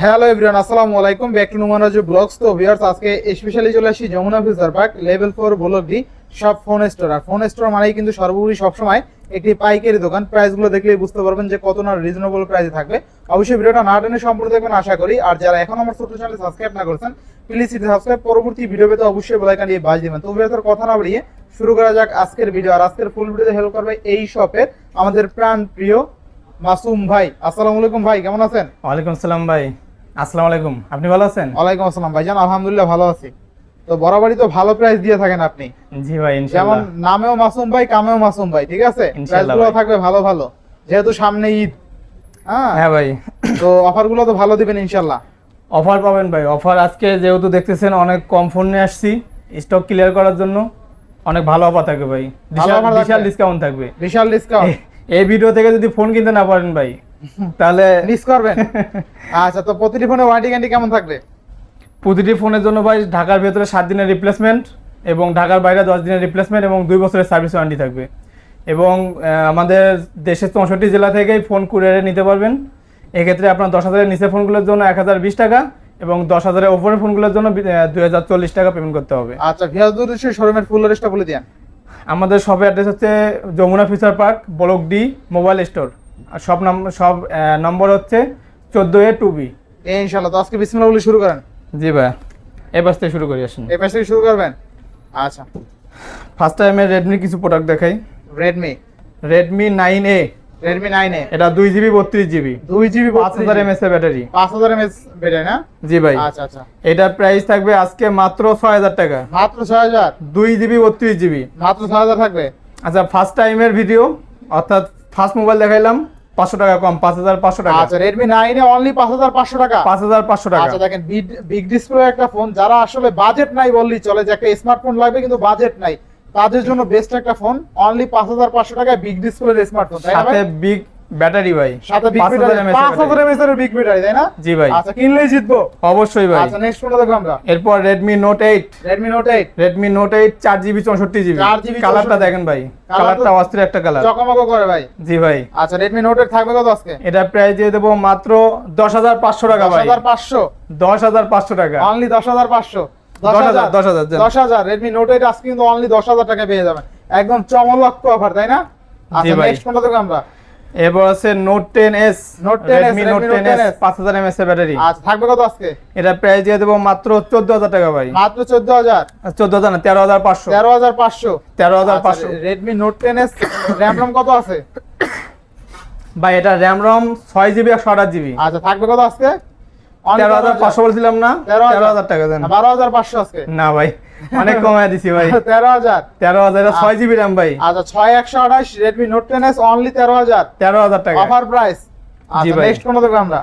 Hello everyone আসসালামু আলাইকুম। Back to নুমানাজু ব্লগস তো ভিউয়ার্স আজকে স্পেশালি চলে আসি Jamuna Future Park level four block D সব ফোন স্টোর আর ফোন স্টোর মানেই কিন্তু সর্বোপরি সবসময় একটি পাইকারি দোকান। প্রাইসগুলো দেখলেই বুঝতে পারবেন যে কত না রিজনেবল প্রাইসে থাকবে। অবশ্যই ভিডিওটা না টেনে সম্পূর্ণ দেখবেন, আশা করি। আর যারা এখন আমার ছোট চ্যানেল সাবস্ক্রাইব না করেছেন প্লিজ সাবস্ক্রাইব পরবর্তী ভিডিও পেতে অবশ্যই বেলাইকান দিয়ে বাজ দিবেন। তো ভিডিওর কথা না বাড়িয়ে শুরু করা যাক আজকের ভিডিও আর আজকের ফুল ভিডিওতে হেল্প করবে এই শপের আমাদের প্রাণ প্রিয় মাসুম ভাই। আসসালামু আলাইকুম ভাই, কেমন আছেন? ওয়ালাইকুম আসসালাম ভাই। আসসালামু আলাইকুম। আপনি ভালো আছেন? ওয়ালাইকুম আসসালাম ভাইজান আলহামদুলিল্লাহ ভালো আছি। তো বরাবরই তো ভালো প্রাইস দিয়ে থাকেন আপনি। জি ভাই যেমন নামেও মাসুম ভাই কামেও মাসুম ভাই ঠিক আছে? প্রাইস ইনশাআল্লাহগুলো ভাই। থাকবে ভালো ভালো। যেহেতু সামনে ঈদ হ্যাঁ? হ্যাঁ ভাই। তো অফারগুলো তো ভালো দিবেন ইনশাল্লাহ। অফার পাবেন ভাই। অফার আজকে যেহেতু দেখতেছেন অনেক কম ফোন নিয়ে আসছি। স্টক ক্লিয়ার করার জন্য অনেক ভালো অফার থাকবে ভাই। বিশাল ডিসকাউন্ট থাকবে। বিশাল ডিসকাউন্ট এই ভিডিও থেকে যদি ফোন কিনতে না পারেন ভাই তাহলে মিস করবেন? আচ্ছা তো প্রতিটি ফোনে ওয়ারেন্টি গ্যারান্টি কেমন থাকবে? প্রতিটি ফোনের জন্য ভাই ঢাকার ভেতরে সাত দিনের রিপ্লেসমেন্ট এবং ঢাকার বাইরে দশ দিনের রিপ্লেসমেন্ট এবং দুই বছরের সার্ভিস ওয়ারেন্টি থাকবে। এবং আমাদের দেশের চৌষট্টি জেলা থেকেই ফোন কুরিয়ারে নিতে পারবেন। এক্ষেত্রে আপনার দশ হাজারের নিচে ফোনগুলোর জন্য এক হাজার বিশ টাকা এবং দশ হাজারের ওপরের ফোনগুলোর জন্য দুই হাজার চল্লিশ টাকা পেমেন্ট করতে হবে। আচ্ছা ভিয়াজুর শোরুমের ফুল অ্যাড্রেসটা বলে দিন আমাদের শপের অ্যাড্রেস হচ্ছে Jamuna Future Park block D mobile store সব নাম্বার সব নম্বর হচ্ছে চোদ্দ এ টু বি। ইনশাল্লাহ তো আজকে বিসমিল্লাহ বলে শুরু করেন। জি ভাই এবার থেকে শুরু করি আসুন। এই পাশ থেকে শুরু করবেন? আচ্ছা। ফার্স্ট টাইমে রেডমির কিছু প্রোডাক্ট দেখাই। Redmi Redmi nine A Redmi nine A এটা দুই জিবি বত্রিশ জিবি। দুই জিবি পাঁচ হাজার এমএস এর ব্যাটারি পাঁচ হাজার এমএস ব্যাটারি না? জি ভাই। আচ্ছা আচ্ছা। এটার প্রাইস থাকবে আজকে মাত্র ছয় হাজার টাকা। মাত্র ছয় হাজার? দুই জিবি বত্রিশ জিবি। মাত্র ছয় হাজার থাকবে? আচ্ছা ফার্স্ট টাইমের ভিডিও অর্থাৎ ফার্স্ট মোবাইল দেখাইলাম পাঁচশো টাকা কম পাঁচ হাজার পাঁচশো টাকা। আচ্ছা রেডমি নাইন এ অনলি পাঁচ হাজার পাঁচশো টাকা? পাঁচ হাজার পাঁচশো টাকা। আচ্ছা দেখেন বিগ ডিসপ্লে একটা ফোন যারা আসলে বাজেট নাই বললেই চলে যে একটা স্মার্টফোন লাগবে কিন্তু বাজেট নাই তাদের জন্য বেস্ট একটা ফোন অনলি পাঁচ হাজার পাঁচশো টাকায় বিগ ডিসপ্লের স্মার্টফোন সাথে বিগ ব্যাটারি ভাই। সাথে বিগ 5000 ব্যাটারি mAh পাঁচ হাজার এমএস এর বিগ ব্যাটারি তাই না? জি ভাই। আচ্ছা কিনলেই জিতবো। অবশ্যই ভাই। আচ্ছা নেক্সট ফোনটা দেখব আমরা। এরপর চার জিবি চৌষট্টি জিবি 4GB কালারটা দেখেন ভাই। কালারটা অস্থির একটা কালার চকমক করে ভাই। জি ভাই। আচ্ছা রেডমি নোট এইট থাকবে কত আজকে? এটা প্রাইস দিয়ে দেবো মাত্র দশ হাজার পাঁচশো টাকা ভাই। হাজার পাঁচশো। দশ হাজার পাঁচশো টাকা। অনলি দশ হাজার পাঁচশো। দশ হাজার। দশ হাজার দশ হাজার রেডমি নোট এইট আজকে কিন্তু অনলি দশ হাজার টাকা পেয়ে যাবেন। একদম চমলক্ষ অফার তাই না? আচ্ছা। নেক্সট কোনটা দেখো আমরা। এরপর আছে Note ten S Note 10s, Redmi Note Redmi ten Note S 10s পাঁচ হাজার এমএস এর ব্যাটারি আচ্ছা থাকবে কত আজকে? এটা প্রাইস দিয়ে দেবো মাত্র চোদ্দ হাজার টাকা ভাই। মাত্র চোদ্দ হাজার? চোদ্দ হাজার না তেরো হাজার পাঁচশো। তেরো হাজার পাঁচশো। তেরো হাজার পাঁচশো। Redmi Note ten S RAM ROM কত আছে? ভাই এটা র্যাম রম ছয় জিবি একশো আঠাশ জিবি আচ্ছা থাকবে কত আজকে? তেরো হাজার পাঁচশো বলছিলাম না তেরো হাজার টাকা দেন। বারো হাজার পাঁচশো আজকে। না ভাই। অনেক কমায় দিছি ভাই। তেরো হাজার। তেরো হাজার এটা ছয় জিবি র্যাম ভাই। আচ্ছা ছয় একশো আঠাশ Redmi Note ten S only তেরো হাজার। তেরো হাজার টাকা। অফার প্রাইস আচ্ছা নেক্সট কোনটা দেখব আমরা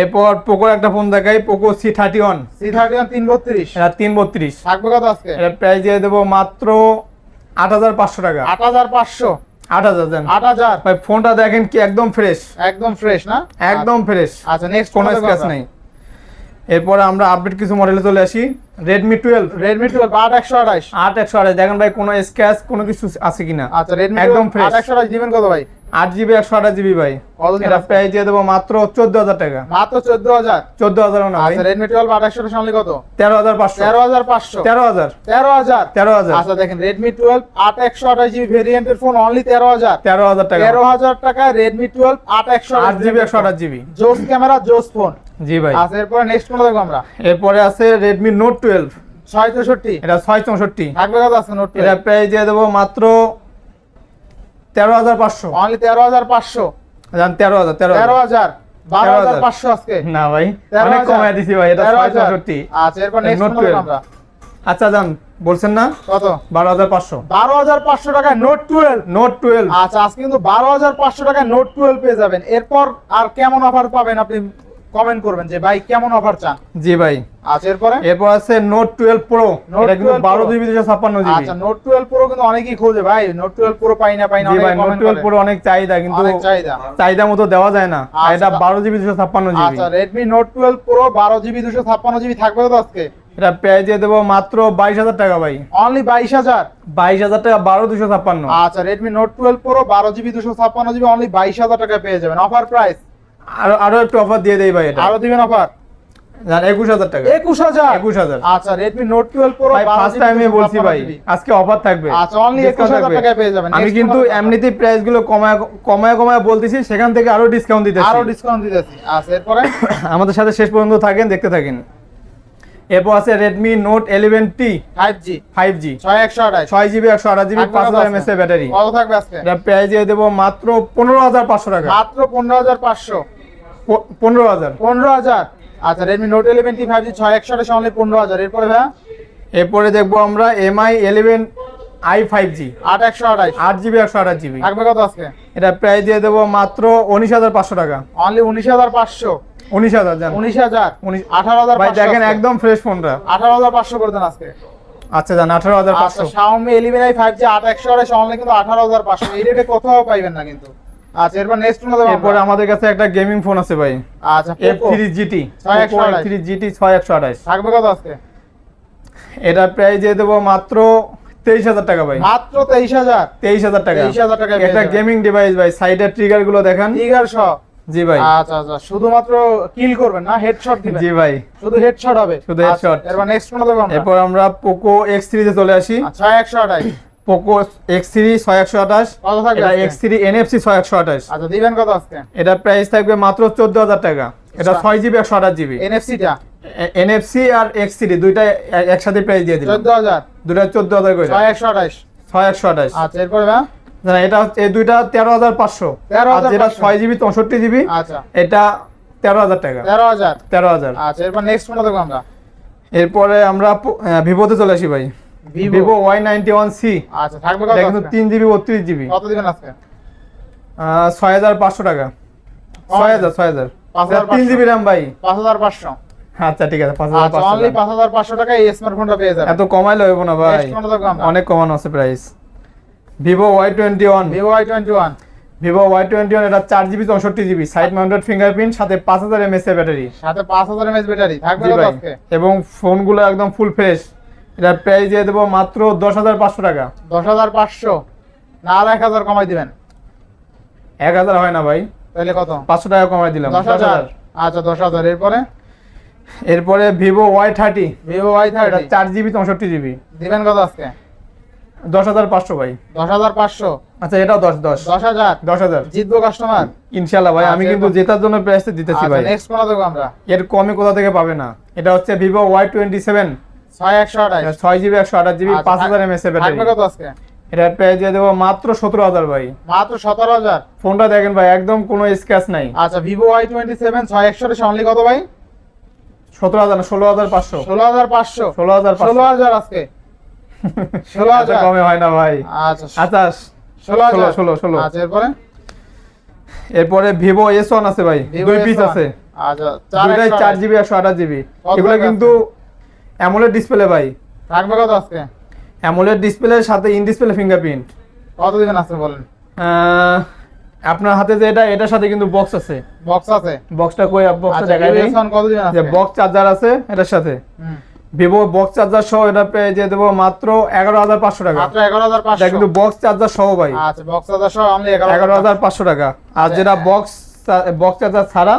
এরপর পোকোর একটা ফোন দেখাই Poco C thirty one C thirty one তিন বত্রিশ এটা তিন বত্রিশ থাকবে কত আজকে? এটা প্রাইস দিয়ে দেবো মাত্র আট হাজার পাঁচশো টাকা। আট হাজার পাঁচশো। আট হাজার দেন। আট হাজার। ভাই ফোনটা দেখেন কি একদম ফ্রেশ একদম ফ্রেশ না? একদম ফ্রেশ আচ্ছা নেক্সট কোনো স্ক্র্যাচ নেই। এরপরে আমরা আপডেট কিছু মডেলে চলে আসি। রেডমি টুয়েলভ রেডমি টুয়েলভ আট একশো আঠাশ। আট একশো আঠাশ। দেখেন ভাই কোনো স্ক্র্যাচ কোনো কিছু আছে কিনা? আচ্ছা রেডমি একদম ফ্রেশ। আট একশো আঠাশ দিবেন কত ভাই? আট জিবি একশো আঠাশ জিবি ভাই। এটা প্রাইস দিয়ে দেবো মাত্র চোদ্দ হাজার টাকা। মাত্র চোদ্দ হাজার? চোদ্দ হাজার না আচ্ছা রেডমি টুয়েলভ আট একশো আঠাশ কত? তেরো হাজার পাঁচশো। তেরো হাজার পাঁচশো। তেরো হাজার। তেরো হাজার? তেরো হাজার। আচ্ছা দেখেন রেডমি টুয়েলভ আট একশো আঠাশ জিবি ভেরিয়েন্টের ফোন অনলি তেরো হাজার। তেরো হাজার টাকা। তেরো হাজার টাকা রেডমি টুয়েলভ আট একশো আট জিবি একশো আঠাশ জিবি। জোস ক্যামেরা জোস ফোন জি ভাই। আচ্ছা এরপরে নেক্সট কোনটা দেখব আমরা? এরপরে আছে রেডমি নোট টুয়েলভ ছয় চৌষট্টি। এটা ছয় চৌষট্টি। থাকবে কত আছে নোট এটা প্রাইস দিয়ে দেবো মাত্র তেরো হাজার পাঁচশো। অনলি তেরো হাজার পাঁচশো। জান তেরো হাজার তেরো তেরো হাজার। বারো হাজার পাঁচশো আজকে। না ভাই তেরো অনেক কমায় দিছি ভাই এটা তেরো হাজার। চৌষট্টি। আচ্ছা এরপর নেক্সট Note কোনটা দেখব 12 আমরা। আচ্ছা জান বলছেন না? কত? বারো হাজার পাঁচশো। বারো হাজার পাঁচশো টাকায় নোট টুয়েলভ নোট টুয়েলভ আচ্ছা আজকে কিন্তু বারো হাজার পাঁচশো টাকায় নোট টুয়েলভ পেয়ে যাবেন। এরপর আর কেমন অফার পাবেন আপনি? কমেন্ট করবেন যে ভাই কেমন অফার চান? জি ভাই। আচ্ছা এরপরে? এরপর আছে নোট টুয়েলভ প্রো এটা কিন্তু 12 বারো জিবি দুশো ছাপ্পান্ন জিবি আচ্ছা নোট টুয়েলভ প্রো কিন্তু অনেকেই খোঁজে ভাই। নোট টুয়েলভ প্রো পাই না পাই না ভাই নোট comment টুয়েলভ করে। প্রো অনেক চাহিদা কিন্তু অনেক চাহিদা। চাহিদা মতো দেওয়া যায় না। আচ্ছা, এটা তা- বারো জিবি দুশো ছাপ্পান্ন জিবি আচ্ছা রেডমি নোট টুয়েলভ প্রো বারো জিবি দুশো ছাপ্পান্ন জিবি থাকবে তো আজকে? এটা প্রাইস দিয়ে দেবো মাত্র বাইশ হাজার টাকা ভাই। অনলি বাইশ হাজার? বাইশ হাজার টাকা বারো দুশো ছাপ্পান্ন। আচ্ছা রেডমি নোট টুয়েলভ প্রো বারো জিবি দুশো ছাপ্পান্ন জিবি অনলি বাইশ হাজার টাকা পেয়ে যাবেন। অফার প্রাইস আরও আরও একটু অফার দিয়ে দেই ভাই এটা। আরও দিবেন অফার একুশ হাজার টাকা। একুশ হাজার? একুশ হাজার। আচ্ছা রেডমি নোট টুয়েলভ প্রো ভাই ফার্স্ট টাইমে বলছি ভাই আজকে অফার থাকবে। আচ্ছা, only Discount 21,000 টাকায় পেয়ে যাবেন। আমি কিন্তু প্রাইসগুলো কমায় কমায় কমায় বলতেছি সেখান থেকে আরও ডিসকাউন্ট দিতেছি। আরও ডিসকাউন্ট দিতেছি। আচ্ছা এরপরে? আমাদের সাথে শেষ পর্যন্ত থাকেন দেখতে থাকেন। এরপর আছে Redmi Note eleven T five G five G ছয় একশো আঠাশ। ছয় জিবি একশো আঠাশ জিবি থাকবে পাঁচ হাজার এমএস এর ব্যাটারি। কত থাকবে আজকে। এটা প্রাইস দিয়ে দেবো মাত্র পনেরো হাজার পাঁচশো টাকা। মাত্র পনেরো হাজার পাঁচশো। পনেরো হাজার। পনেরো হাজার। আচ্ছা Redmi Note eleven T five G ছয় একশো আঠাশ অনলি পনেরো হাজার। এরপরে ভাইয়া? এরপরে দেখব আমরা Mi eleven i five G আট একশো আঠাশ। আট জিবি একশো আঠাশ জিবি থাকবে কত আজকে? এটা প্রাইস দিয়ে দেবো মাত্র উনিশ হাজার পাঁচশো টাকা। অনলি উনিশ হাজার পাঁচশো। উনিশ হাজার জান। উনিশ হাজার। উনিশ- আঠারো হাজার ভাই দেখেন একদম ফ্রেশ ফোনটা আঠারো হাজার পাঁচশো করে দেন আজকে। আচ্ছা জান আঠারো হাজার আচ্ছা পাঁচশো। Xiaomi eleven i five G আট একশো আঠাশ অনলি কিন্তু আঠারো হাজার পাঁচশো। এই রেটে কোথাও পাইবেন না কিন্তু। আচ্ছা এরপর নেক্সট কোন এরপরে আমাদের কাছে একটা গেমিং ফোন আছে ভাই। আচ্ছা থাকবে কত আজকে? এটা প্রাইস দিয়ে দেবো মাত্র তেইশ হাজার টাকা ভাই। মাত্র তেইশ হাজার। তেইশ হাজার টাকা। 23,000 টাকায় পেয়ে একটা গেমিং ডিভাইস ভাই সাইডের ট্রিগারগুলো দেখান। টিগার সহ। জি ভাই। আচ্ছা আচ্ছা। শুধুমাত্র কিল করবেন না হেডশট দিবেন। জি ভাই। শুধু হেডশট হবে। শুধু headshot। আচ্ছা, এরপর নেক্সট আমরা। এরপর আমরা পোকো এক্স চলে আসি। পোকো এক্স থ্রি ছয় একশো আঠাশ। কত থাকবে এটা আজকে? এক্স থ্রি এনএফসি ছয় একশো আঠাশ। আচ্ছা দিবেন কত আজকে? এটা প্রাইস থাকবে মাত্র চোদ্দ হাজার টাকা। এটা আচ্ছা। ছয় জিবি একশো আঠাশ জিবি এনএফসি টা? এনএফসি আর এক্স থ্রি দুইটা একসাথে প্রাইস দিয়ে দিলাম। চোদ্দ হাজার। দুটা চোদ্দ হাজার করে। ছয় একশো আঠাশ। ছয় একশো আঠাশ। আচ্ছা এরপরে না, এটা হচ্ছে এই দুইটা তেরো হাজার পাঁচশো। যেটা ছয় জিবি চৌষট্টি জিবি আচ্ছা। এটা তেরো হাজার টাকা। তেরো হাজার। তেরো হাজার। আচ্ছা এরপর নেক্সট দেবো আমরা। এরপরে আমরা ভিভোতে চলে আসি ভাই। Vivo. Y ninety one C. আচ্ছা থাকবে কত কিন্তু তিন জিবি বত্রিশ জিবি। কত দিবেন আজকে? ছয় হাজার পাঁচশো টাকা। ছয় হাজার ছয় হাজার। তিন জিবি র্যাম ভাই। পাঁচ হাজার পাঁচশো। আচ্ছা ঠিক আছে পাঁচ হাজার আচ্ছা পাঁচশো টাকা। এই স্মার্টফোনটা পেয়ে যাবেন। এত না ভাই? অনেক কমানো আছে price Vivo Y twenty one Vivo I twenty one Vivo Y twenty one এটা চার জিবি চৌষট্টি জিবি সাইড মাউন্টেড ফিঙ্গারপ্রিন্ট সাথে পাঁচ হাজার এমএস এর ব্যাটারি সাথে পাঁচ হাজার এমএস ব্যাটারি থাকবে এবং ফোনগুলো একদম ফুল ফ্রেশ এটার প্রাইস দিয়ে দেবো মাত্র দশ হাজার পাঁচশো টাকা। দশ হাজার পাঁচশো। না আর এক হাজার কমাই দিবেন। এক হাজার হয় না ভাই। তাহলে কত? পাঁচশো টাকা কমাই দিলাম। দশ হাজার। আচ্ছা দশ হাজার। এরপরে? এরপরে Vivo Y thirty Vivo Y এটা থার্টি চার জিবি চৌষট্টি জিবি দিবেন কত আজকে? দশ হাজার পাঁচশো ভাই। দশ হাজার পাঁচশো। আচ্ছা এটাও দশ দশ। দশ হাজার। দশ হাজার। জিতবো কাস্টমার ইনশাল্লাহ ভাই আমি আচ্ছা, কিন্তু জেতার জন্য প্রাইসটা দিতেছি ভাই। নেক্সট কোন দেবো আমরা? এর কমে কোথা থেকে পাবে না? এটা হচ্ছে ভিভো ওয়াই টোয়েন্টি সেভেন ছয় একশো আঠাশ। ছয় জিবি একশো আঠাশ জিবি আচ্ছা, পাঁচ হাজার এমএস এর ব্যাটারি থাকবে কত আজকে? এটার প্রাইস দিয়ে দেবো মাত্র সতেরো হাজার ভাই। মাত্র সতেরো হাজার? ফোনটা দেখেন ভাই একদম কোনো স্ক্র্যাচ নাই। আচ্ছা ভিভো ওয়াই টোয়েন্টি সেভেন ছয় একশো অনলি কত ভাই? সতেরো হাজার ষোলো হাজার পাঁচশো। ষোলো হাজার পাঁচশো। ষোলো হাজার ষোলো হাজার আজকে। ষোলো এত হাজার। কমে হয় না ভাই। আচ্ছা আচ্ছা ষোলো ষোলো, ষোলো, ষোলো। আচ্ছা এরপরে? এরপরে ভিভো এস ওয়ান আছে ভাই দুই পিস আছে। চার দুইটাই চার জিবি একশো আঠাশ জিবি। এগুলো কিন্তু অ্যামোলেড ডিসপ্লে ভাই। থাকবে কত আজকে? অ্যামোলেড ডিসপ্লের সাথে ইন ডিসপ্লে ফিঙ্গারপ্রিন্ট কত দিবেন আজকে বলেন? আপনার হাতে যে এটা এটার সাথে কিন্তু বক্স আছে। বক্স আছে? বক্সটা কই? বক্সটা দেখাই Vivo দেই। S1 কত দিবেন যে বক্স চার্জার আছে এটার সাথে। হুম। ভিভো বক্স চার্জার সহ এটা পেয়ে দিয়ে দেবো মাত্র এগারো হাজার পাঁচশো টাকা। মাত্র এগারো হাজার পাঁচশো। কিন্তু বক্স চার্জার সহ ভাই। আচ্ছা বক্স হাজার সহ অনলি এগারো হাজার পাঁচশো। টাকা। আর যেটা বক্স বক্স চার্জার ছাড়া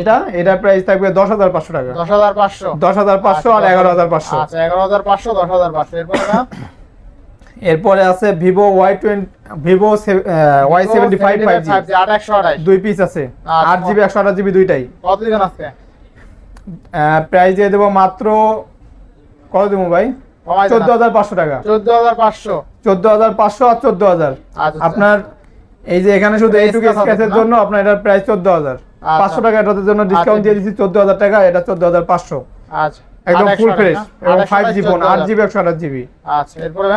এটা এটা প্রাইস থাকবে দশ হাজার পাঁচশো টাকা। দশ হাজার পাঁচশো। দশ হাজার পাঁচশো আর আচ্ছা, এগারো হাজার পাঁচশো। আচ্ছা এগারো হাজার পাঁচশো দশ হাজার পাঁচশো। এরপরে এরপরে আছে Vivo Y twenty Vivo Y seventy five five G দুই পিস আছে। আচ্ছা। আট জিবি একশো আঠাশ জিবি দুইটাই। কত আজকে? প্রাইস দিয়ে দেবো মাত্র কত দেবো ভাই? চোদ্দ হাজার পাঁচশো টাকা। চোদ্দ হাজার পাঁচশো। চোদ্দ হাজার পাঁচশো আর চোদ্দ হাজার। আচ্ছা আপনার এই যে এখানে শুধু এইটুকু স্ক্যাচের জন্য আপনার এটার প্রাইস চোদ্দ হাজার। আচ্ছা। পাঁচশো টাকা এটার জন্য ডিসকাউন্ট আচ্ছা। দিয়ে দিচ্ছি চোদ্দ হাজার টাকা এটা চোদ্দ হাজার পাঁচশো। আচ্ছা। একদম ফুল ফ্রেশ? এবং ফাইভ জি ফোন আট জিবি একশো আঠাশ জিবি আচ্ছা এরপরে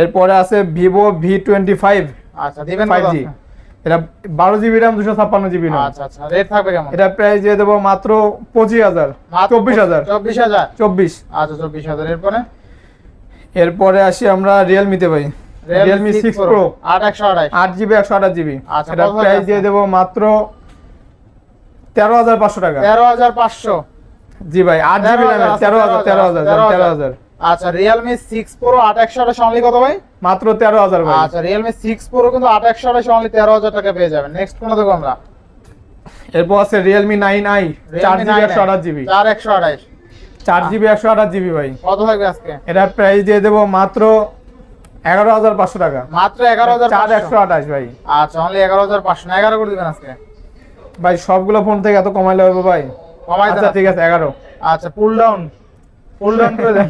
এরপরে আছে ভিভো ভি টোয়েন্টি ফাইভ আচ্ছা ফাইভ জি? এটা বারো জিবি র্যাম দুশো ছাপ্পান্ন জিবি আচ্ছা আচ্ছা রেট থাকবে কেমন? এটা প্রাইস দিয়ে দেবো মাত্র পঁচিশ হাজার চব্বিশ হাজার। চব্বিশ হাজার? চব্বিশ। আচ্ছা চব্বিশ হাজার। এরপরে? এরপরে আসি আমরা রিয়েলমিতে ভাই। রিয়েলমি সিক্স প্রো আট একশো আঠাশ আট জিবি একশো আঠাশ জিবি। আচ্ছা, এটা প্রাইস দিয়ে দেবো মাত্র তেরো হাজার পাঁচশো টাকা। তেরো হাজার পাঁচশো। জি ভাই আট জিবি 13,000 তেরো হাজার তেরো হাজার তেরো হাজার। আচ্ছা রিয়েলমি সিক্স প্রো আট একশো আঠাশ অনলি কত ভাই? মাত্র তেরো হাজার ভাই। আচ্ছা রিয়েলমি সিক্স প্রো কিন্তু আট একশো আঠাশ অনলি তেরো হাজার টাকা পেয়ে যাবেন। নেক্সট কোন দেবো আমরা। এরপর আছে রিয়েলমি নাইন আই চার জিবি একশো আঠাশ জিবি। চার একশো আঠাশ। চার জিবি একশো আঠাশ জিবি ভাই। কত থাকবে আজকে? এটার প্রাইস দিয়ে দেবো মাত্র এগারো হাজার পাঁচশো টাকা। মাত্র এগারো হাজার চার একশো আঠাশ ভাই। আচ্ছা অনলি এগারো হাজার পাঁচশো না এগারো করে দিবেন আজকে? ভাই সবগুলো ফোন থেকে এত কমাইলে হবে ভাই? কমাই আচ্ছা ঠিক আছে এগারো। আচ্ছা পুল ডাউন করে দেন।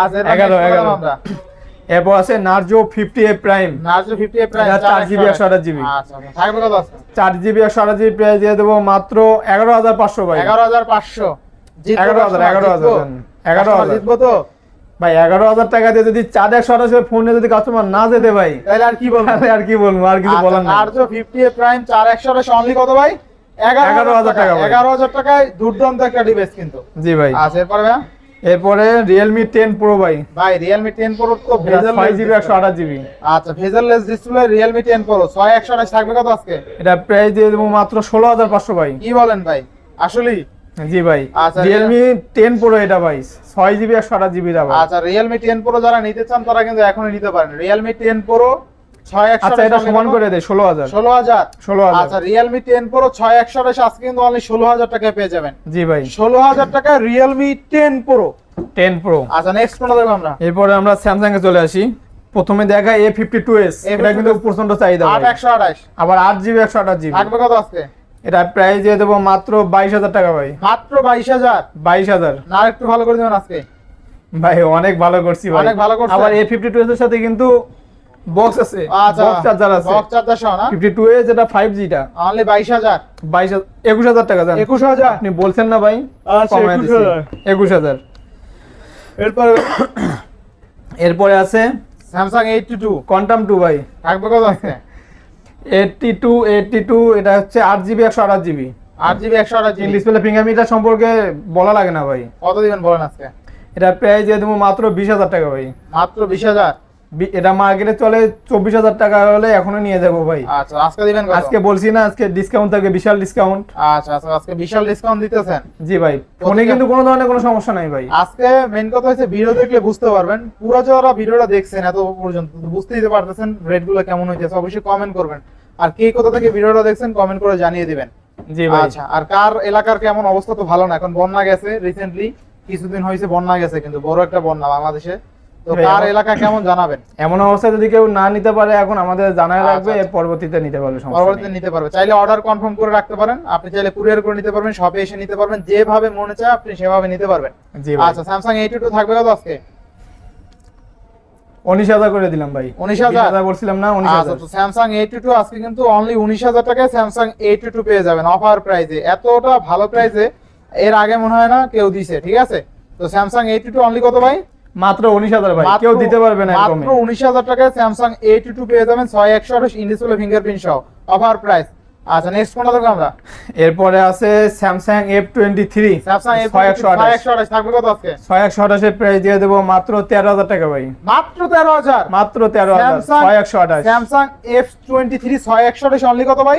আচ্ছা এগারো, এগারো। আমরা। এরপর আছে Narzo fifty A prime Narzo fifty price এটা 4 GB 128 GB আচ্ছা আচ্ছা। থাকবে কত আছে চার জিবি একশো আঠাশ জিবি প্রাইস দিয়ে দেবো মাত্র এগারো হাজার পাঁচশো ভাই। এগারো হাজার পাঁচশো। এগারো হাজার এগারো হাজার এগারো হাজার। জিতবো তো। ভাই এগারো হাজার টাকা দিয়ে যদি চার একশো আঠাশ ফোনে যদি কাস্টমার না যেতে ভাই তাহলে আর কি বলব? আর কি বলব? আর কিছু বলার নেই। নার্জো ফিফটি এ প্রাইম চার একশো অনলি কত ভাই? এগারো হাজার টাকা। এগারো হাজার টাকায় দুর্দান্ত একটা ডিভাইস কিন্তু। জি ভাই। আচ্ছা এরপরে ভাই এরপরে রিয়েলমি টেন প্রো ভাই। ভাই রিয়েলমি টেন প্রো তো ভেজাল ফাইভ জিবি একশো আঠাশ জিবি আচ্ছা bezelless display Realme ten pro ছয় একশো আঠাশ থাকবে কত আজকে? এটা প্রাইস দিয়ে দেবো মাত্র ষোলো হাজার পাঁচশো ভাই। কি বলেন ভাই? আসলেই? জি ভাই আচ্ছা, রিয়েলমি টেন প্রো এটা ভাই ছয় জিবি একশো আঠাশ জিবি আচ্ছা রিয়েলমি টেন প্রো যারা নিতে চান তারা কিন্তু এখনই নিতে পারেন। রিয়েলমি টেন প্রো আচ্ছা এটা সমান করে দেয় ষোলো হাজার। ষোলো হাজার। ষোলো আচ্ছা রিয়েলমি টেন প্রো ছয় একশো আঠাশ আজকে কিন্তু অনলি ষোলো হাজার টাকায় পেয়ে যাবেন। জি ভাই। ষোলো হাজার টাকা Realme ten pro ten pro আচ্ছা নেক্সট কোনটা দেখব আমরা? এরপরে আমরা স্যামসাং এ চলে আসি। প্রথমে দেখা এ ফিফটি টু এস এটা কিন্তু প্রচণ্ড চাহিদা আট একশো আঠাশ। আবার আট জিবি একশো আঠাশ জিবি। থাকবে কত আজকে? এটা প্রাইস দিয়ে দেবো মাত্র বাইশ হাজার টাকা ভাই। মাত্র বাইশ হাজার। বাইশ হাজার। না একটু ভালো করে দেবেন আজকে। ভাই অনেক ভালো করছি ভাই। অনেক ভালো করছেন। আবার এ ফিফটি টু এর সাথে কিন্তু বক্স আছে। আচ্ছা বক্স চার্জার আছে। বক্স চার্জার সহ না? ফিফটি টু এ যেটা ফাইভ জিটা অনলি বাইশ হাজার। বাইশ একুশ হাজার টাকা জান। একুশ হাজার? আপনি বলছেন না ভাই আচ্ছা, কমায় 21,000 দিছি। একুশ হাজার। এরপরে এরপরে আছে Samsung eighty two quantum two ভাই। থাকবে কত টু এইটটি টু এটা হচ্ছে আট জিবি একশো আঠাশ জিবি। আট জিবি একশো আঠাশ জিবি। ডিসপ্লে ফিঙ্গারপ্রিন্টার সম্পর্কে বলা লাগে না ভাই। কত দিবেন বলেন আজকে? এটা প্রাইস দিয়ে দেবো মাত্র বিশ হাজার টাকা ভাই। মাত্র বিশ হাজার? বি- এটা মার্কেটে চলে চব্বিশ হাজার টাকা হলে এখনও নিয়ে যাব ভাই। আচ্ছা আজকে দিবেন আজকে বলছি না আজকে ডিসকাউন্ট থাকবে বিশাল ডিসকাউন্ট আচ্ছা আচ্ছা আজকে বিশাল ডিসকাউন্ট দিতেছেন? জি ভাই ফোনে কিন্তু কোনো ধরনের কোনো সমস্যা নাই ভাই। আজকে মেন কথা হচ্ছে ভিডিও দেখলে বুঝতে পারবেন। পুরো যারা ভিডিওটা দেখছেন এত পর্যন্ত তো বুঝতে দিতে পারতেছেন রেটগুলো কেমন হয়েছে অবশ্যই কমেন্ট করবেন। আর কে কোথা থেকে ভিডিওটা দেখছেন কমেন্ট করে জানিয়ে দিবেন। জি ভাই। আচ্ছা আর কার এলাকার কেমন অবস্থা তো ভালো না এখন বন্যা গেছে রিসেন্টলি কিছুদিন হয়েছে বন্যা গেছে কিন্তু বড় একটা বন্যা বাংলাদেশে। তো কার এলাকা কেমন জানাবেন? এমন অবস্থায় যদি কেউ না নিতে পারে এখন আমাদের জানাই আচ্ছা, লাগবে আচ্ছা। এর পরবর্তীতে নিতে পারবে পরবর্তীতে নিতে পারবে। চাইলে অর্ডার কনফার্ম করে রাখতে পারেন। আপনি চাইলে কুরিয়ার করে নিতে পারবেন শপে এসে নিতে পারবেন যেভাবে মনে চায় আপনি সেভাবে নিতে পারবেন। আচ্ছা স্যামসাং এইটি টু থাকবে কত আজকে? উনিশ হাজার করে দিলাম ভাই। 19,000 20,000 বলছিলাম না উনিশ আচ্ছা হাজার তো স্যামসাং এইটি টু আজকে কিন্তু অনলি উনিশ হাজার টাকায় স্যামসাং এইটি টু পেয়ে যাবেন অফার এতটা ভালো প্রাইসে এর আগে মনে হয় না কেউ দিছে ঠিক আছে? তো স্যামসাং এইটি টু অনলি কত ভাই? মাত্র উনিশ হাজার ভাই। কেউ দিতে পারবে না মাত্র উনিশ হাজার টাকায় স্যামসাং এইটি টু টু পেয়ে যাবেন ছয় একশো আঠাশ ইন্ডিসপ্লে ফিঙ্গারপ্রিন্ট সহ। অফার প্রাইস আচ্ছা নেক্সট কোনটা দেখব আমরা? এরপরে আছে Samsung F twenty three Samsung ছয় একশো ছয় আঠাশ থাকবে কত আজকে? ছয় একশো আঠাশের প্রাইস দিয়ে দেবো মাত্র তেরো হাজার টাকা ভাই। মাত্র তেরো হাজার? মাত্র তেরো হাজার Samsung- ছয় একশো আঠাশ। স্যামসাং এফ টোয়েন্টি থ্রি ছয় একশো আঠাশ অনলি কত ভাই?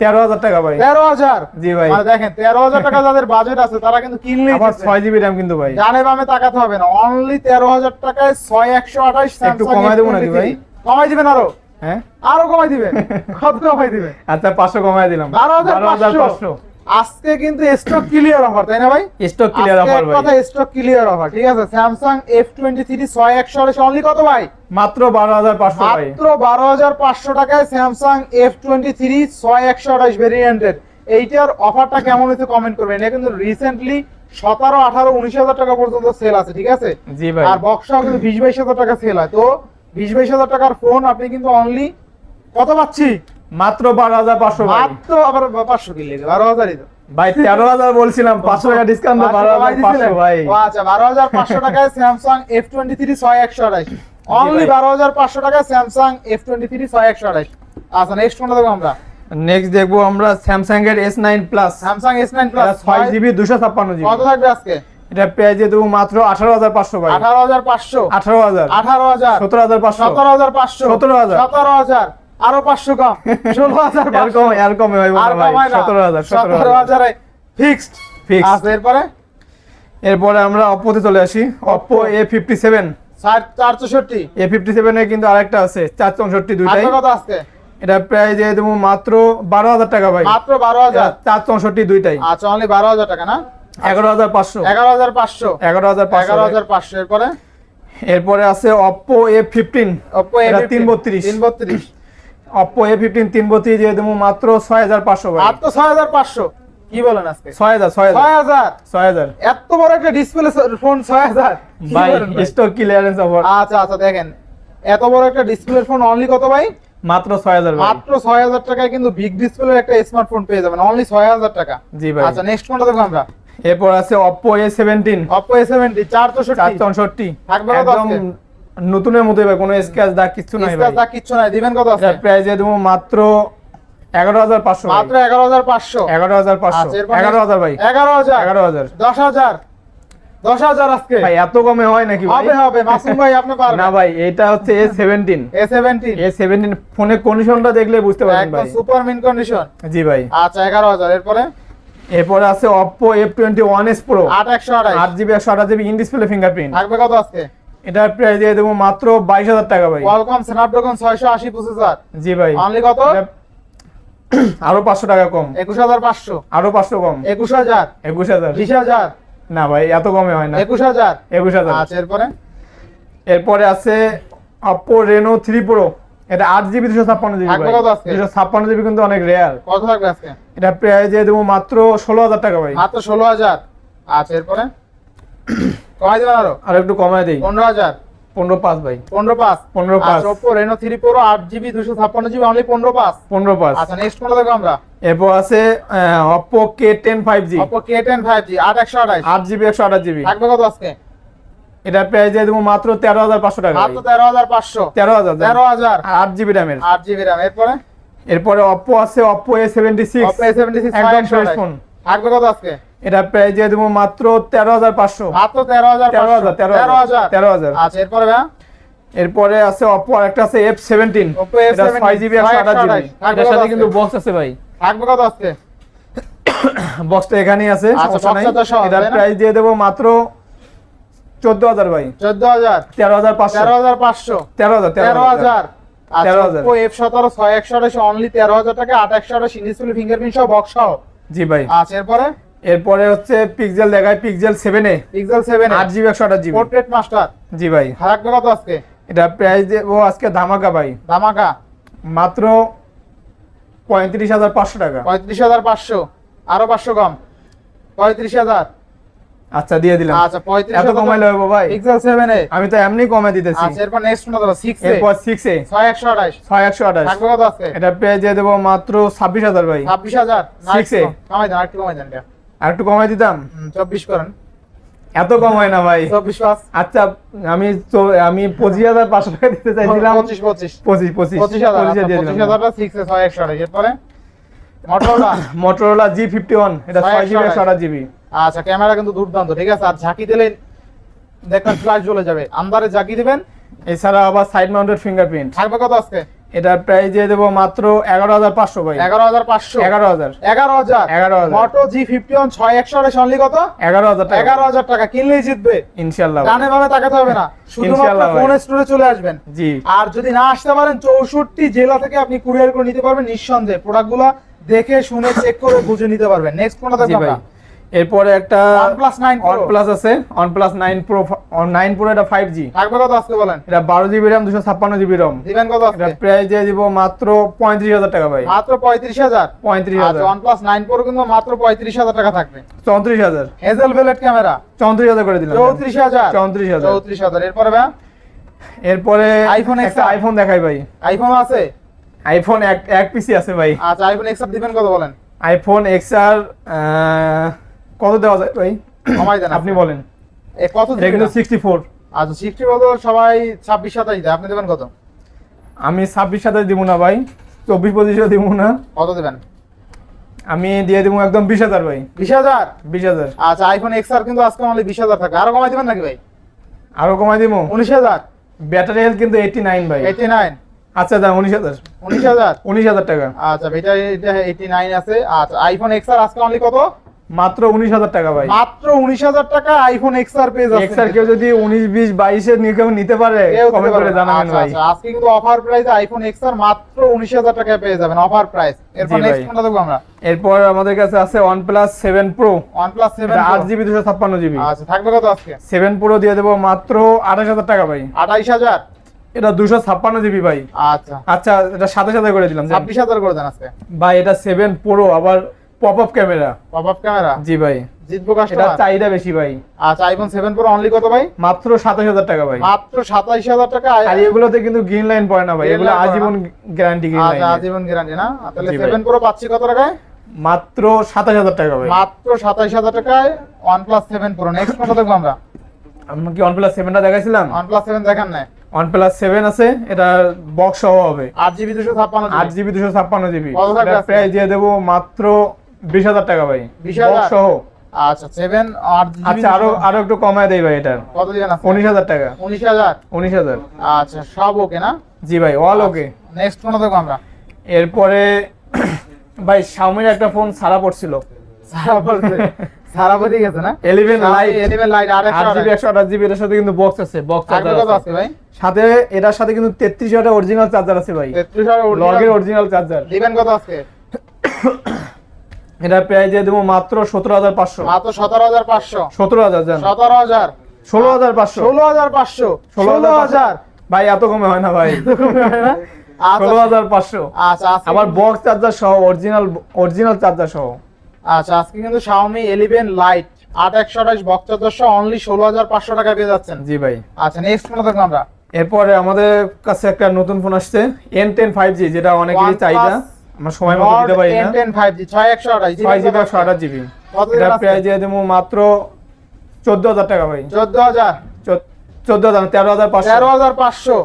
তেরো হাজার টাকা ভাই। তেরো হাজার? জি ভাই। মানে দেখেন তেরো হাজার টাকা যাদের বাজেট আছে তারা কিন্তু কিনলে ছয় জিবি র্যাম কিন্তু ভাই। ডানে বামে তাকাতে হবে না। অনলি তেরো হাজার টাকায় ছয় একশো আঠাশ একটু কমায় দেবো নাকি ভাই? কমাই দিবেন আরও? হ্যাঁ? আরও কমাই দিবেন। কত কমাই দিবেন? আচ্ছা পাঁচশো কমাই দিলাম। বারো হাজার পাঁচশো। আজকে কিন্তু স্টক ক্লিয়ার অফার তাই না ভাই? স্টক ক্লিয়ার অফার ভাই। কথা স্টক ক্লিয়ার অফার ঠিক আছে? ছয় একশো আঠাশ অনলি কত ভাই? মাত্র বারো হাজার পাঁচশো ভাই। মাত্র বারো হাজার পাঁচশো টাকায় ছয় একশো আঠাশ ভেরিয়েন্টের এইটার অফারটা কেমন হয়েছে কমেন্ট করবেন। এটা কিন্তু রিসেন্টলি সতেরো আঠারো উনিশ হাজার টাকা পর্যন্ত সেল আছে ঠিক আছে? জি ভাই। আর বক্সটাও কিন্তু বিশ বাইশ হাজার টাকা সেল হয়। তো বিশ বাইশ হাজার টাকার ফোন আপনি কিন্তু অনলি কত পাচ্ছি? মাত্র বারো হাজার পাঁচশো মাত্র আবার পাঁচশো কিনলে বারো হাজারই তো। ভাই তেরো হাজার বলছিলাম পাঁচশো টাকা ডিসকাউন্ট বারো হাজার পাঁচশো ভাই। আচ্ছা বারো হাজার পাঁচশো টাকায় স্যামসাং এফ টোয়েন্টি থ্রি ছয় একশো আঠাশ অনলি বারো হাজার পাঁচশো টাকায় স্যামসাং এফ টোয়েন্টি থ্রি ছয় একশো আঠাশ আচ্ছা নেক্সট কোনটা দেখব আমরা। নেক্সট দেখব আমরা স্যামসাং এর S nine plus Samsung S nine plus ছয় জিবি দুশো ছাপ্পান্ন জিবি কত থাকবে আজকে? এটা পেয়ে দিয়ে দেবো মাত্র আঠারো হাজার পাঁচশো ভাই। আঠারো হাজার পাঁচশো। আঠারো হাজার। আঠারো হাজার। সতেরো হাজার পাঁচশো। সতেরো হাজার পাঁচশো। সতেরো হাজার। সতেরো হাজার। আরও পাঁচশো কম। ষোলো হাজার সতেরো হাজার সতেরো হাজার। ফিক্সড। আচ্ছা এরপরে? এরপরে আমরা অপ্পোতে চলে আসি। অপ্পো এ ফিফটি সেভেন ষাট চার চৌষট্টি এ ফিফটি সেভেন কিন্তু আরেকটা আছে চার চৌষট্টি দুইটাই। আজকে এটা প্রায় দেবো মাত্র বারো হাজার টাকা ভাই। মাত্র বারো হাজার। চার চৌষট্টি দুইটাই। আচ্ছা অনলি বারো হাজার টাকা না? এগারো হাজার পাঁচশো। এগারো হাজার পাঁচশো। এগারো হাজার এগারো হাজার পাঁচশো। এরপরে? এরপরে আছে অপ্পো এ ফিফটিন এ এটা 332 তিন বত্রিশ। অপ্পো এ ফিফটিন তিন বত্রিশ দিয়ে দেবো মাত্র ছয় হাজার পাঁচশো মাত্র ছয় হাজার পাঁচশো। কি বলেন আজকে? ছয় হাজার ছয় হাজার। ছয় হাজার? এত বড় একটা ডিসপ্লে ফোন ছয় হাজার। ভাই স্টক ক্লিয়ারেন্স অফার আচ্ছা আচ্ছা দেখেন। এত বড় একটা ডিসপ্লে ফোন অনলি কত ভাই? মাত্র ছয় হাজার মাত্র ছয় হাজার টাকায় কিন্তু বিগ ডিসপ্লের একটা স্মার্টফোন পেয়ে যাবেন। অনলি ছয় হাজার টাকা। জি ভাই। আচ্ছা নেক্সট কোনটা দেখব আমরা। এরপর আছে Oppo A seventeen Oppo A seventy চার চার চৌষট্টি চৌষট্টি থাকবে একদম? নতুনের মতো ভাই কোনো স্ক্র্যাচ দাগ কিছু নাই ভাই। তা কিচ্ছু নাই। দিবেন কত আছে? প্রাইস দিয়ে দেবো মাত্র এগারো হাজার পাঁচশো মাত্র এগারো হাজার পাঁচশো। এগারো হাজার পাঁচশো। আচ্ছা, এরপর এগারো হাজার ভাই। এগারো হাজার। এগারো হাজার। দশ হাজার। দশ হাজার আজকে। ভাই এত কমে হয় নাকি ভাই? হবে হবে। মাসুম ভাই আপনি পারবেন। না ভাই এটা হচ্ছে A seventeen A seventy A seventeen ফোনের কন্ডিশনটা দেখলে বুঝতে পারবেন ভাই। একদম সুপার মিন কন্ডিশন জি ভাই। আচ্ছা এগারো হাজার। এরপরে? এরপরে আছে আড়াই আট জিবি একশো আঠাশ জিবি ইন ডিসপ্লে ফিঙ্গারপ্রিন্ট থাকবে কত আজকে? এটার প্রাইস দিয়ে দেবো মাত্র বাইশ হাজার টাকা ভাই। কোয়ালকম স্ন্যাপড্রাগন ছয়শো আশি প্রসেসর জি ভাই। অনলি কত? আরও পাঁচশো টাকা কম। একুশ হাজার পাঁচশো। আরও পাঁচশো কম। একুশ হাজার। একুশ হাজার। বিশ হাজার। না ভাই এত কমে হয় না। একুশ হাজার। একুশ হাজার। আচ্ছা এরপরে? এরপরে আছে অপ্পো রেনো থ্রি প্রো এটা আট জিবি দুশো ছাপ্পান্ন জিবি দুশো ছাপ্পান্ন জিবি কিন্তু অনেক রেয়ার কত থাকবে আজকে? এটা প্রাইস দিয়ে দেবো মাত্র ষোলো হাজার টাকা ভাই। মাত্র ষোলো হাজার। আচ্ছা এরপরে? কমাই দেবেন আরও? আর একটু কমায় দিই। পনেরো হাজার। পনেরো পাঁচ ভাই। পনেরো পাঁচ। পনেরো পাঁচ। ওপো রেনো থ্রি প্রো আট জিবি দুশো ছাপ্পান্ন জিবি অনলি পনেরো পাঁচ। পনেরো পাঁচ। আচ্ছা নেক্সট কোনটা দেখব আমরা। এরপর আছে Oppo K ten five G Oppo K ten five G আট একশো আঠাইশ আট জিবি একশো আঠাশ জিবি থাকবে কত আজকে? এটা প্রাইস দিয়ে দেবো মাত্র তেরো হাজার পাঁচশো টাকা মাত্র তেরো হাজার পাঁচশো। তেরো হাজার তেরো হাজার। আট জিবি র্যামের আট জিবি র্যাম এরপরে? এরপরে অপ্পো আছে Oppo A seventy six A seventy six একদম ফোন থাকবে কত আজকে? এটা প্রাইস দিয়ে দেবো মাত্র তেরো হাজার পাঁচশো। মাত্র তেরো হাজার তেরো হাজার তেরো তেরো হাজার? তেরো হাজার। আচ্ছা এরপরে ভাইয়া এরপরে আছে অপ্পো আরেকটা আছে এফ সেভেন্টিন Oppo F17 ছয় জিবি একশো আঠাশ জিবি এটার সাথে কিন্তু বক্স আছে ভাই। থাকবে কত আজকে? বক্সটা এখানেই আছে আচ্ছা, এটার প্রাইস দিয়ে দেবো মাত্র চোদ্দ হাজার ভাই। চোদ্দ হাজার? তেরো হাজার পাঁচশো। তেরো হাজার পাঁচশো। তেরো হাজার তেরো হাজার আচ্ছা, তেরো হাজার। এফ সতেরো ছয় একশো আঠাশ অনলি তেরো হাজার টাকা আট একশো আঠাশ ফিঙ্গারপ্রিন্ট সহ বক্স সহ। জি ভাই। আচ্ছা এরপরে? এরপরে হচ্ছে পিক্সেল দেখায় পিক্সেল 7 এ। পিক্সেল সেভেন আট জিবি একশো আঠাশ জিবি পোর্ট্রেট মাস্টার জি ভাই। থাকবে তো আজকে। এটা প্রাইস দেবো আজকে ধামাকা ভাই। ধামাকা। মাত্র পঁয়ত্রিশ হাজার পাঁচশো টাকা। পঁয়ত্রিশ হাজার পাঁচশো। আরও পাঁচশো কম। পঁয়ত্রিশ হাজার। আচ্ছা দিয়ে দিলাম। আচ্ছা পঁয়ত্রিশ এত কমাইলে হবে ভাই? Pixel seven A? আমি তো এমনি কমে দিতেছি। আচ্ছা এরপর নেক্সট ধরো সিক্স এ? এরপর সিক্স এ? ছয় একশো আঠাশ। ছয় একশো আঠাশ। থাকবে কত আজকে? এটা প্রাইস দিয়ে দেবো মাত্র ছাব্বিশ হাজার ভাই। ছাব্বিশ হাজার? না, Six একটু এ। কম। কামাই দেন একটু কমাই দেন আর একটু কমাই দিতাম? হুম, চব্বিশ করেন। এত কম হয় না ভাই। পাঁচ। আচ্ছা আমি তো আমি পঁচিশ হাজার পাঁচশো টাকা দিতে চাইছিলাম। পঁচিশ পঁচিশ। পঁচিশ পঁচিশ। পঁচিশ হাজার পঁচিশে আচ্ছা, পঁচিশ দিলাম সিক্স এ ছয় একশো আঠাশ। এরপরে? Motorola Motorola G fifty one এটা ছয় ছয় জিবি একশো একশো জিবি আচ্ছা ক্যামেরা কিন্তু দুর্দান্ত ঠিক আছে? আর ঝাঁকি দিলে দেখবেন ফ্ল্যাশ জ্বলে যাবে। আন্দারে ঝাঁকি দিবেন এছাড়া আবার সাইড মাউন্টেড ফিঙ্গারপ্রিন্ট থাকবে কত আজকে? এটার প্রাইস দিয়ে দেবো মাত্র এগারো হাজার পাঁচশো ভাই। এগারো হাজার পাঁচশো। এগারো হাজার। এগারো হাজার? এগারো হাজার। মোটো জি ফিফটি ওয়ান ছয় একশো আঠাশ কত? এগারো হাজার টাকা। এগারো হাজার টাকা কিনলেই জিতবে। ইনশাল্লাহ ভাবে তাকাতে হবে না। শুধুমাত্র ফোন স্টোরে চলে আসবেন। জি। আর যদি না আসতে পারেন চৌষট্টি জেলা থেকে আপনি কুরিয়ার করে নিতে পারবেন নিঃসন্দেহে। প্রোডাক্টগুলো দেখে শুনে চেক করে বুঝে নিতে পারবেন। নেক্সট কোনটা জি দেখব ভাই। আমরা? এরপরে একটা OnePlus 9 Pro। OnePlus আছে OnePlus 9 Pro 9 Pro এটা 5G থাকবে কত আজকে বলেন? এটা 12 জিবি RAM 256 জিবি ROM দিবেন কত আজকে? এটা প্রাইস দিয়ে দিব মাত্র 35000 টাকা ভাই। মাত্র পঁয়ত্রিশ হাজার? 35000 ওয়ানপ্লাস নাইন প্রো কিন্তু মাত্র পঁয়ত্রিশ হাজার টাকা থাকবে। 34000 হেজেল ভেলেট ক্যামেরা 34000 করে দিলাম। চৌত্রিশ হাজার। 34000 চৌত্রিশ হাজার। এরপরে ভাই? এরপরে iPhone একটা আইফোন দেখাই ভাই। আইফোন আছে? আইফোন এক এক পিসি আছে ভাই। আচ্ছা আইফোন এক্সআর দিবেন কত বলেন? আইফোন XR কত দেওয়া যায় ভাই? কমাই দেন আপনি বলেন। এ কত দিবেন কিন্তু 64 আচ্ছা সিক্সটি বলতো সবাই ছাব্বিশ সাতাশ দেয়। আপনি দেবেন কত? আমি 26 সাথে দিব না ভাই। 24 25 দিব না। কত দেবেন? আমি দিয়ে দিব একদম 20000 ভাই। বিশ হাজার? 20000 আচ্ছা আইফোন এক্সআর কিন্তু আজকে অনলি বিশ হাজার থাকবে আরও কমাই দেবেন নাকি ভাই? আরও কমাই দিব? উনিশ হাজার। ব্যাটারি হেলথ কিন্তু 89 ভাই। এইটি নাইন আচ্ছা দাম 19000 উনিশ হাজার? 19000 টাকা। আচ্ছা এইটি নাইন আছে। আচ্ছা আইফোন এক্সআর আজকে অনলি কত? মাত্র উনিশ হাজার টাকা ভাই। মাত্র উনিশ হাজার টাকা আইফোন এক্স আর পেয়ে এক্স আর কেউ যদি উনিশ বিশ বাইশের কেউ নিতে পারে কমেন্ট করে জানাবেন ভাই। আচ্ছা, আজকে কিন্তু অফার প্রাইস আইফোন এক্স আর মাত্র উনিশ হাজার টাকায় পেয়ে যাবেন অফার প্রাইস এরপর নেক্সট কোনটা দেখব আমরা? এরপর আমাদের কাছে আছে one plus seven pro one plus seven আট জিবি দুশো ছাপ্পান্ন জিবি আচ্ছা থাকবে কত আজকে? সেভেন প্রো দিয়ে দেবো মাত্র আঠাশ হাজার টাকা ভাই। আঠাইশ হাজার? এটা দুশো ছাপ্পান্ন জিবি ভাই। আচ্ছা। আচ্ছা এটা সাথে সাথে করে দিলাম। ছাব্বিশ হাজার করে দেন আজকে। ভাই এটা সেভেন প্রো আবার pop up camera pop up camera জি ভাই। জিতবো এটা কাস্টমার চাহিদা বেশি ভাই। আচ্ছা আইফোন সেভেন প্রো অনলি কত ভাই? মাত্র সাতাশ হাজার টাকা ভাই। মাত্র সাতাইশ হাজার টাকা? আর এগুলোতে কিন্তু গ্রিন লাইন পড়ে না ভাই। এগুলো না? আজীবন গ্যারান্টি গ্রিন লাইন আজীবন গ্যারান্টি না? তাহলে জি ভাই। সেভেন প্রো পাচ্ছি কত টাকায়? মাত্র সাতাশ হাজার টাকা ভাই। মাত্র সাতাইশ হাজার টাকায় one plus seven pro next কোনটা দেখব আমরা? আমরা কি সেভেনটা দেখাইছিলাম? প্লাস সেভেন দেখান নাই। ওয়ানপ্লাস সেভেন আছে এটা বক্স সহ হবে। আট জিবি দুশো ছাপ্পান্ন আট জিবি দুশো ছাপ্পান্ন জিবি কত থাকবে আজকে? প্রাইস দিয়ে দেবো মাত্র বিশ হাজার টাকা ভাই 20,000? বক্স সহ। আচ্ছা সেভেন জিবি আচ্ছা আরও আরও একটু কমায় দেই ভাই এটার। কত দিবেন আছে উনিশ হাজার টাকা। উনিশ হাজার? উনিশ হাজার। আচ্ছা সব ওকে না? জি ভাই অল ওকে নেক্সট কোনটা দেখব আমরা। এরপরে ভাই শাওমির একটা ফোন সারা পড়ছিল সারা বলছে সারা বদি গেছে না? 11 লাইট এলিভেন লাইট আর আট জিবি একশো আঠাশ জিবি এর সাথে কিন্তু বক্স আছে বক্স চার্জার আছে। আছে ভাই? সাথে এটার সাথে কিন্তু তেত্রিশ হাজার অরিজিনাল চার্জার আছে ভাই। তেত্রিশ হাজার লগের অরিজিনাল চার্জার দিবেন কত আজকে এটা প্রাইস দিয়ে দেবো মাত্র সতেরো হাজার পাঁচশো। মাত্র সতেরো হাজার পাঁচশো। সতেরো হাজার সতেরো হাজার। ষোলো হাজার পাঁচশো। ষোলো হাজার পাঁচশো। ষোলো হাজার ভাই এত কমে হয় না ভাই। ষোলো আচ্ছা হাজার পাঁচশো। আচ্ছা আবার বক্স চার্জার সহ অরিজিনাল অরিজিনাল চার্জার সহ। আচ্ছা আজকে কিন্তু Xiaomi 11 লাইট আট একশো আঠাশ বক্স দশশো অনলি ষোলো হাজার পাঁচশো টাকা পেয়ে যাচ্ছেন। জি ভাই। আচ্ছা নেক্সট দেখব আমরা। এরপরে আমাদের কাছে একটা নতুন ফোন আসছে এন টেন ফাইভ জি যেটা অনেকেরই চাহিদা। আমরা সময় মতো দিতে পারি না। টেন ফাইভ জি ছয় একশো আঠাশ ছয় জিবি এটা প্রাইস দিয়ে দেবো মাত্র চোদ্দ হাজার টাকা ভাই। চোদ্দ হাজার? চোদ্দ হাজার তেরো হাজার পাঁচশো। তেরো হাজার পাঁচশো।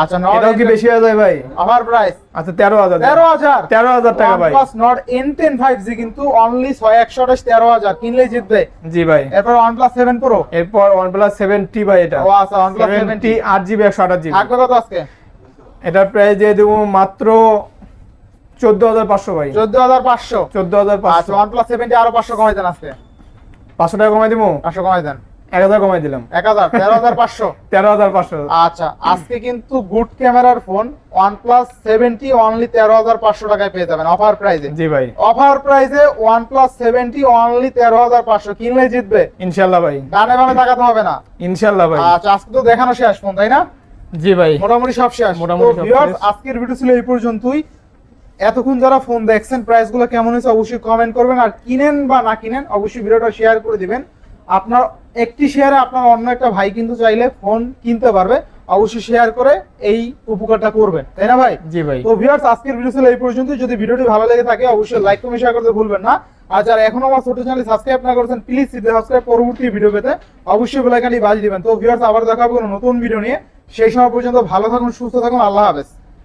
আচ্ছা এটাও কি বেশি হয়ে যায় ভাই? অফার প্রাইস আচ্ছা তেরো হাজার। তেরো হাজার। টাকা ভাই। Nord N ten five G কিন্তু অনলি ছয় একশো আঠাশ তেরো হাজার। কিনলেই জিতবে। জি ভাই। এরপর প্লাস সেভেন প্রো এরপর সেভেন টি ভাই এটা। ও আচ্ছা প্লাস জিবি একশো আঠাশ জিবি থাকবে কত আজকে? এটার প্রাইস দিয়ে দেবো মাত্র চোদ্দ হাজার পাঁচশো ভাই। চোদ্দ হাজার পাঁচশো। চোদ্দ হাজার আচ্ছা পাঁচশো। ওয়ান প্লাস সেভেন্টি আরও পাঁচশো কমাই দেন আজকে। পাঁচশো টাকা কমাই দিব পাঁচশো কমাই দেন। এক হাজার কমাই দিলাম। এক হাজার তেরো হাজার পাঁচশো। তেরো হাজার পাঁচশো। আচ্ছা আজকে কিন্তু গুড ক্যামেরার phone one plus seventy only তেরো হাজার পাঁচশো টাকায় পেয়ে যাবেন অফার প্রাইসে জি ভাই। অফার প্রাইসে ওয়ান প্লাস সেভেন্টি অনলি তেরো হাজার পাঁচশো। কিনলে জিতবে। ইনশাল্লাহ ভাই। ডানে বামে তাকাতে হবে না। ইনশাল্লাহ ভাই। আচ্ছা আজকে তো দেখানো শেষ ফোন তাই না? জি ভাই। মোটামুটি সব শেষ। মোটামুটি সব আজকের ভিডিও ছিল এই পর্যন্তই। এতক্ষণ যারা ফোন দেখছেন প্রাইসগুলো কেমন হয়েছে অবশ্যই কমেন্ট করবেন। আর কিনেন বা না কিনেন অবশ্যই ভিডিওটা শেয়ার করে দিবেন। আপনার একটি শেয়ারে আপনার অন্য একটা ভাই কিন্তু চাইলে ফোন কিনতে পারবে। অবশ্যই শেয়ার করে এই উপকারটা করবেন। তাই না ভাই? জি ভাই। তো ভিউয়ার্স আজকের ভিডিও ছিল এই পর্যন্ত যদি ভিডিওটি ভালো লেগে থাকে অবশ্যই লাইক কমেন্ট শেয়ার করতে ভুলবেন না। আর যারা এখনও আমার ছোট চ্যানেল সাবস্ক্রাইব না করেছেন প্লিজ সাবস্ক্রাইব পরবর্তী ভিডিও পেতে অবশ্যই বেল আইকনটি বাজিয়ে দিবেন। তো ভিউয়ার্স আবার দেখা হবে নতুন ভিডিও নিয়ে। সেই সময় পর্যন্ত ভালো থাকুন সুস্থ থাকুন আল্লাহ হাফেজ।